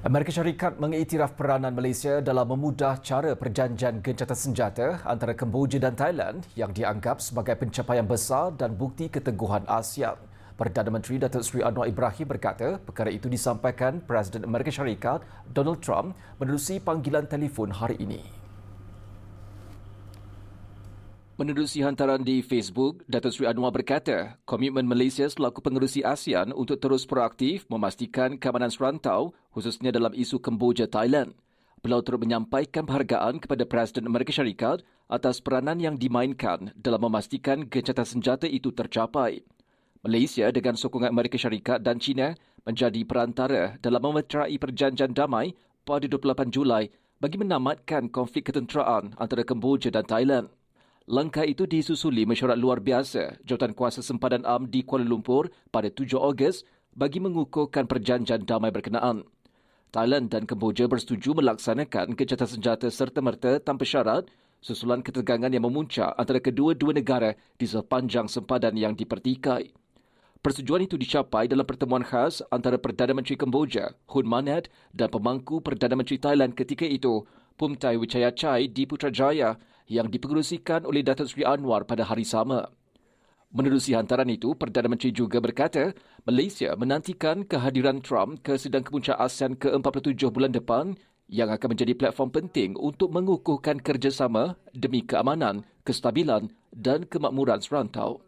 Amerika Syarikat mengiktiraf peranan Malaysia dalam memudah cara perjanjian gencatan senjata antara Kemboja dan Thailand yang dianggap sebagai pencapaian besar dan bukti keteguhan ASEAN. Perdana Menteri Datuk Seri Anwar Ibrahim berkata perkara itu disampaikan Presiden Amerika Syarikat Donald Trump menerusi panggilan telefon hari ini. Menerusi hantaran di Facebook, Datuk Seri Anwar berkata, komitmen Malaysia selaku pengerusi ASEAN untuk terus proaktif memastikan keamanan serantau khususnya dalam isu Kemboja, Thailand. Beliau turut menyampaikan penghargaan kepada Presiden Amerika Syarikat atas peranan yang dimainkan dalam memastikan gencatan senjata itu tercapai. Malaysia dengan sokongan Amerika Syarikat dan China menjadi perantara dalam memeterai perjanjian damai pada 28 Julai bagi menamatkan konflik ketenteraan antara Kemboja dan Thailand. Langkah itu disusuli mesyuarat luar biasa Jawatan Kuasa Sempadan Am di Kuala Lumpur pada 7 Ogos bagi mengukuhkan perjanjian damai berkenaan. Thailand dan Kemboja bersetuju melaksanakan kejahatan senjata serta-merta tanpa syarat susulan ketegangan yang memuncak antara kedua-dua negara di sepanjang sempadan yang dipertikai. Persetujuan itu dicapai dalam pertemuan khas antara Perdana Menteri Kemboja, Hun Manet dan pemangku Perdana Menteri Thailand ketika itu, Pumtai Wichayachai di Putrajaya yang dipengerusikan oleh Datuk Seri Anwar pada hari sama. Menerusi hantaran itu, Perdana Menteri juga berkata Malaysia menantikan kehadiran Trump ke sidang kepuncak ASEAN ke-47 bulan depan yang akan menjadi platform penting untuk mengukuhkan kerjasama demi keamanan, kestabilan dan kemakmuran serantau.